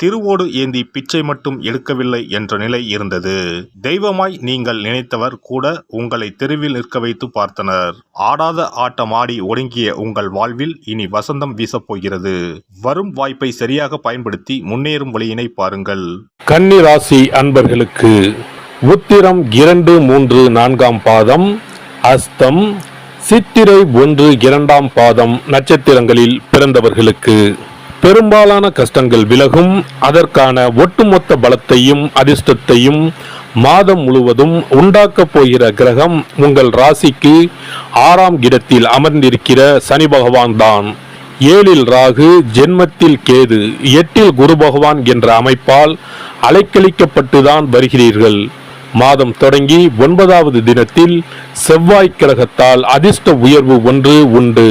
திருவோடு ஏந்தி பிச்சை மட்டும் எடுக்கவில்லை என்ற நிலை இருந்தது. தெய்வமாய் நீங்கள் நினைத்தவர் கூட உங்களை தெருவில் நிற்க வைத்து பார்த்தனர். ஆடாத ஆட்டம் ஆடி ஒடுங்கிய உங்கள் வாழ்வில் இனி வசந்தம் வீசப்போகிறது வரும் வாய்ப்பை சரியாக பயன்படுத்தி முன்னேறும் வழியினை பாருங்கள். கன்னிராசி அன்பர்களுக்கு உத்திரம் இரண்டு மூன்று நான்காம் பாதம் அஸ்தம் சித்திரை ஒன்று இரண்டாம் பாதம் நட்சத்திரங்களில் பிறந்தவர்களுக்கு பெரும்பாலான கஷ்டங்கள் விலகும். அதற்கான ஒட்டுமொத்த பலத்தையும் அதிர்ஷ்டத்தையும் மாதம் முழுவதும் உண்டாக்கப் போகிற கிரகம் உங்கள் ராசிக்கு ஆறாம் இடத்தில் அமர்ந்திருக்கிற சனி பகவான் தான். ஏழில் ராகு ஜென்மத்தில் கேது எட்டில் குரு பகவான் என்ற அமைப்பால் அலைக்கழிக்கப்பட்டுதான் வருகிறீர்கள். மாதம் தொடங்கி ஒன்பதாவது தினத்தில் செவ்வாய் கிரகத்தால் அதிர்ஷ்ட உயர்வு ஒன்று உண்டு.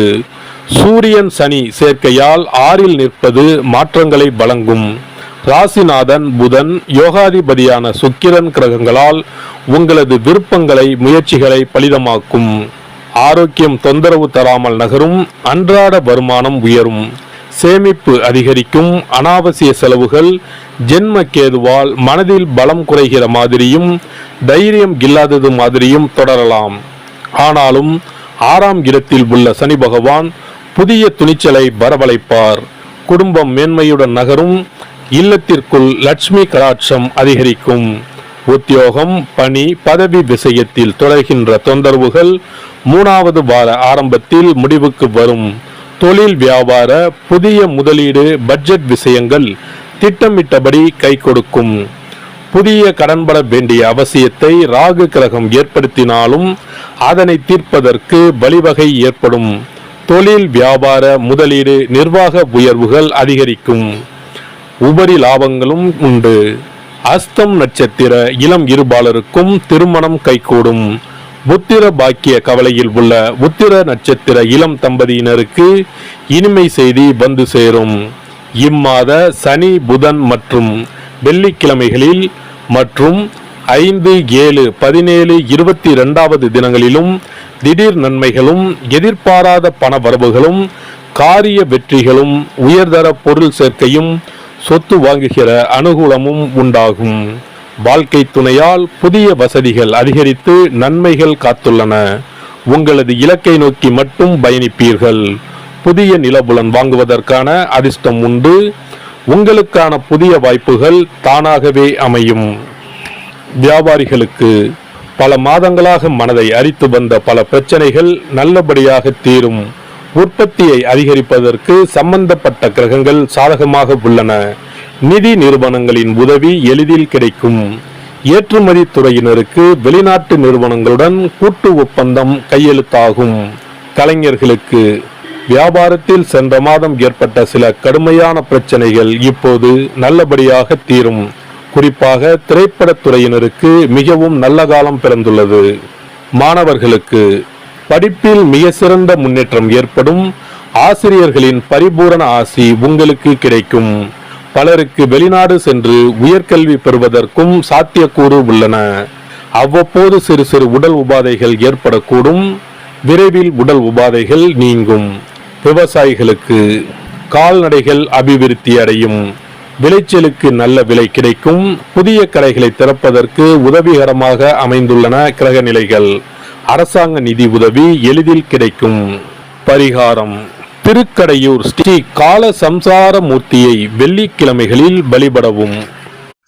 சூரியன் சனி சேர்க்கையால் ஆறில் நிற்பது மாற்றங்களை வழங்கும். ராசிநாதன் புதன் யோகாதிபதியான சுக்கிரன் கிரகங்களால் உங்களது விருப்பங்களை முயற்சிகளை பலிதமாக்கும். ஆரோக்கியம் தொந்தரவு தராமல் நகரும் அன்றாட வருமானம் உயரும். சேமிப்பு அதிகரிக்கும் அனாவசிய செலவுகள் ஜென்ம கேதுவால் மனதில் பலம் குறைகிற மாதிரியும் தைரியம் இல்லாதது மாதிரியும் தொடரலாம். ஆனாலும் ஆறாம் இடத்தில் உள்ள சனி பகவான் புதிய துணிச்சலை வரவழைப்பார். குடும்பம் மேன்மையுடன் நகரும். இல்லத்திற்குள் லட்சுமி கடாட்சம் அதிகரிக்கும். உத்தியோகம் பணி பதவி விஷயத்தில் தொடர்கின்ற தொந்தரவுகள் மூணாவது வார ஆரம்பத்தில் முடிவுக்கு வரும். தொழில் வியாபார புதிய முதலீடு பட்ஜெட் விஷயங்கள் திட்டமிட்டபடி கை கொடுக்கும். புதிய கடன்பட வேண்டிய அவசியத்தை ராகு கிரகம் ஏற்படுத்தினாலும் அதனை தீர்ப்பதற்கு வழிவகை ஏற்படும். தொழில் வியாபார முதலீடு நிர்வாக உயர்வுகள் அதிகரிக்கும். உபரி லாபங்களும் உண்டு. அஸ்தம் நட்சத்திர இளம் இருபாலருக்கும் திருமணம் கைகூடும். புத்திர பாக்கிய கவலையில் உள்ள உத்திர நட்சத்திர இளம் தம்பதியினருக்கு இனிமை செய்தி வந்து சேரும். இம்மாத சனி புதன் மற்றும் வெள்ளிக்கிழமைகளில் மற்றும் ஐந்து ஏழு பதினேழு இருபத்தி ரெண்டாவது தினங்களிலும் திடீர் நன்மைகளும் எதிர்பாராத பண வரவுகளும் காரிய வெற்றிகளும் உயர்தர பொருள் சேர்க்கையும் சொத்து வாங்குகிற அனுகூலமும் உண்டாகும். வாழ்க்கை துணையால் புதிய வசதிகள் அதிகரித்து நன்மைகள் காத்துள்ளன. உங்களது இலக்கை நோக்கி மட்டும் பயணிப்பீர்கள். புதிய நிலபுலன் வாங்குவதற்கான அதிர்ஷ்டம் உண்டு. உங்களுக்கான புதிய வாய்ப்புகள் தானாகவே அமையும். வியாபாரிகளுக்கு பல மாதங்களாக மனதை அரித்து வந்த பல பிரச்சனைகள் நல்லபடியாக தீரும். உற்பத்தியை அதிகரிப்பதற்கு சம்பந்தப்பட்ட கிரகங்கள் சாதகமாக உள்ளன. நிதி நிறுவனங்களின் உதவி எளிதில் கிடைக்கும். ஏற்றுமதி துறையினருக்கு வெளிநாட்டு நிறுவனங்களுடன் கூட்டு ஒப்பந்தம் கையெழுத்தாகும். கலைஞர்களுக்கு வியாபாரத்தில் சென்ற மாதம் ஏற்பட்ட சில கடுமையான பிரச்சனைகள் இப்போது நல்லபடியாக தீரும். குறிப்பாக திரைப்படத் துறையினருக்கு மிகவும் நல்ல காலம் பிறந்துள்ளது. மாணவர்களுக்கு படிப்பில் மிக சிறந்த முன்னேற்றம் ஏற்படும். ஆசிரியர்களின் பரிபூரண ஆசி உங்களுக்கு கிடைக்கும். பலருக்கு வெளிநாடு சென்று உயர்கல்வி பெறுவதற்கும் சாத்தியக்கூறு உள்ளன. அவ்வப்போது சிறு சிறு உடல் உபாதைகள் ஏற்படக்கூடும். விரைவில் உடல் உபாதைகள் நீங்கும். விவசாயிகளுக்கு கால்நடைகள் அபிவிருத்தி அடையும். விளைச்சலுக்கு நல்ல விலை கிடைக்கும். புதிய கடைகளை திறப்பதற்கு உதவிகரமாக அமைந்துள்ளன கிரக நிலைகள். அரசாங்க நிதி உதவி எளிதில் கிடைக்கும். பரிகாரம். திருக்கடையூர் ஸ்ரீ கால சம்சார மூர்த்தியை வெள்ளிக்கிழமைகளில் வழிபடவும்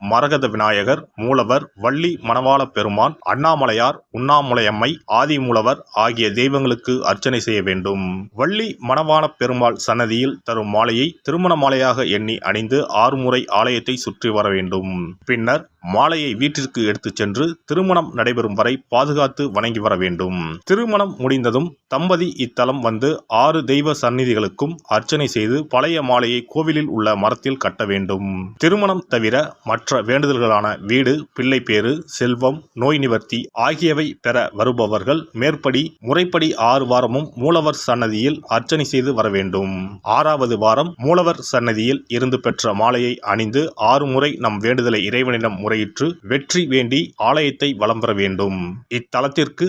மரகத விநாயகர் மூலவர் வள்ளி மணவாள பெருமான் அண்ணாமலையார் உண்ணாமலையம்மை ஆதிமூலவர் ஆகிய தெய்வங்களுக்கு அர்ச்சனை செய்ய வேண்டும். வள்ளி மணவாள பெருமாள் சன்னதியில் தரும் மாலையை திருமண மாலையாக எண்ணி அணிந்து ஆறு முறை ஆலயத்தை சுற்றி வர வேண்டும். பின்னர் மாலையை வீட்டிற்கு எடுத்துச் சென்று திருமணம் நடைபெறும் வரை பாதுகாத்து வணங்கி வர வேண்டும். திருமணம் முடிந்ததும் தம்பதி இத்தலம் வந்து ஆறு தெய்வ சந்நிதிகளுக்கும் அர்ச்சனை செய்து பழைய மாலையை கோவிலில் உள்ள மரத்தில் கட்ட வேண்டும். திருமணம் தவிர மற்ற மற்ற வேண்டுதல்களான வீடு பிள்ளைப்பேறு செல்வம் நோய் நிவர்த்தி ஆகியவை பெற வருபவர்கள் மேற்படி முறைப்படி ஆறு வாரமும் மூலவர் சன்னதியில் அர்ச்சனை செய்து வர வேண்டும். ஆறாவது வாரம் மூலவர் சன்னதியில் இருந்து பெற்ற மாலையை அணிந்து ஆறு முறை நம் வேண்டுதலை இறைவனிடம் முறையிட்டு வெற்றி வேண்டி ஆலயத்தை வலம் பெற வேண்டும். இத்தலத்திற்கு